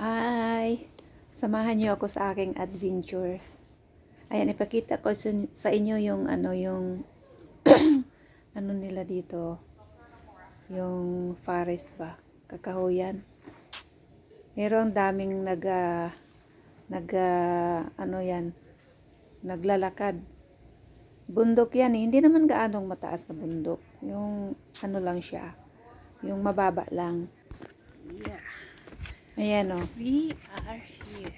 Hi! Samahan niyo ako sa aking adventure. Ayan, ipakita ko sa, inyo yung ano, yung ano nila dito. Yung forest ba? Kakahuyan. Meron daming nag ah, nag ah, ano yan, naglalakad. Bundok yan eh. Hindi naman gaanong mataas na bundok. Yung ano lang siya. Yung mababa lang. Yeah, Ayan oh. we are here.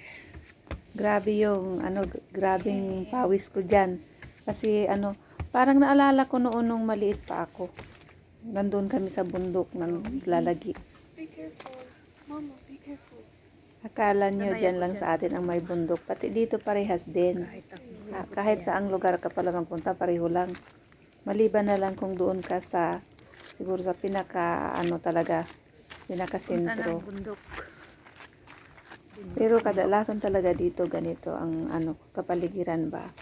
Grabe yung ano, grabing pawis ko dyan. Kasi ano, parang naalala ko noon nung maliit pa ako. Nandun kami sa bundok ng lalagi. Be careful. Mama, be careful. Akala nyo dyan lang sa atin ang may bundok. Pati dito parehas din. Kahit. Ah, kahit saang lugar ka pala magpunta, pareho lang. Maliban na lang kung doon ka sa, siguro sa pinaka, ano talaga, pinaka Punta ng sentro. bundok. Pero kadalasan talaga dito ganito ang ano kapaligiran ba.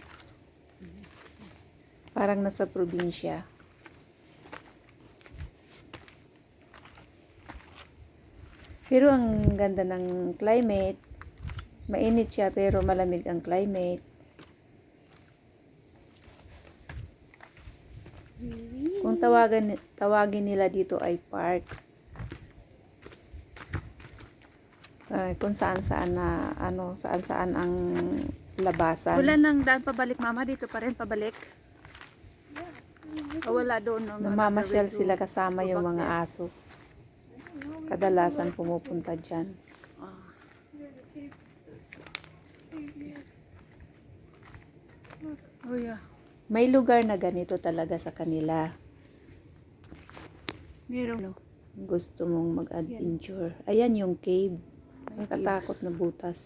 Parang nasa probinsya. Pero ang ganda ng climate. Mainit siya pero malamig ang climate. Kung tawagan tawagin nila dito ay park. Ay, kung saan saan na ano saan saan ang labasan. Wala nang daan pabalik, mama. Dito pa rin pabalik. O wala doon. No, Namamasyal sila kasama yung mga there. aso. Kadalasan pumupunta dyan. Ah. Oh yeah. May lugar na ganito talaga sa kanila. Meron. Gusto mong mag-adventure. Ayan yung cave. Nakatakot na butas.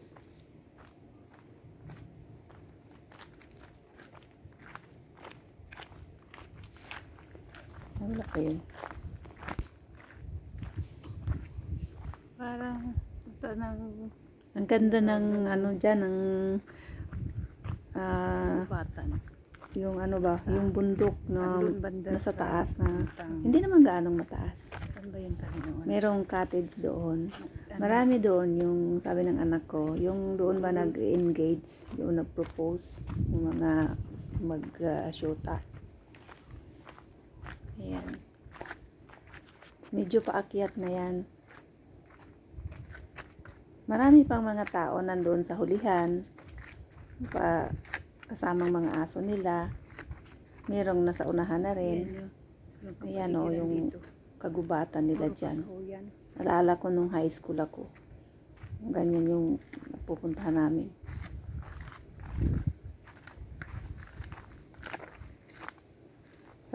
Wala pa yun. Parang ito ng Ang ganda ng ano dyan, ng ah, batan. yung ano ba, yung bundok na nasa sa taas na Tang- hindi naman gaanong mataas. Saan ba yung tayo noon? Merong cottage doon. Ano? Marami doon yung sabi ng anak ko, yung doon ba nag-engage, doon nag-propose yung mga mag-shoota. Ayan. Medyo paakyat na yan. Marami pang mga tao nandoon sa hulihan. Pa, kasamang mga aso nila. Merong nasa unahan na rin. Ayan, yung, yung Ayan o, yung dito. kagubatan nila Puro dyan. pagkahuyan. Alala ko nung high school ako. Ganyan yung napupuntahan namin.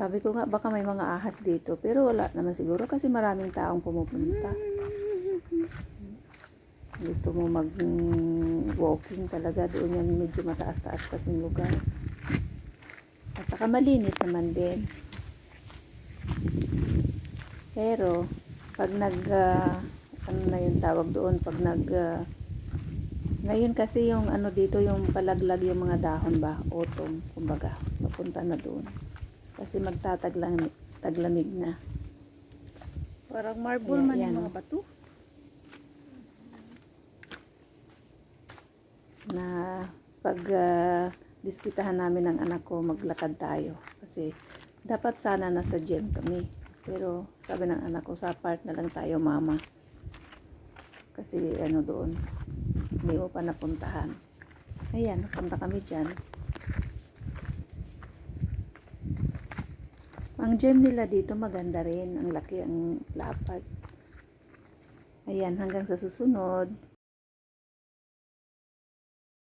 Sabi ko nga, baka may mga ahas dito. Pero wala naman siguro kasi maraming taong pumupunta. Gusto mo mag-walking talaga. Doon yan medyo mataas-taas kasing lugar. At saka malinis naman din. Pero, pag nag, ah, ano na yung tawag doon, pag nag, ah, ngayon kasi yung ano dito, yung palaglag yung mga dahon ba, autumn, kumbaga, mapunta na doon. Kasi magtataglamig taglamig na. Parang marble man yan, yung mga bato. Na pag ah, diskitahan namin ng anak ko, maglakad tayo. Kasi dapat sana nasa gym kami. Pero sabi ng anak ko, sa park na lang tayo mama. Kasi ano doon, hindi mo pa napuntahan. Ayan, napunta kami dyan. Ang gym nila dito maganda rin. Ang laki, ang lapad. Ayan, hanggang sa susunod.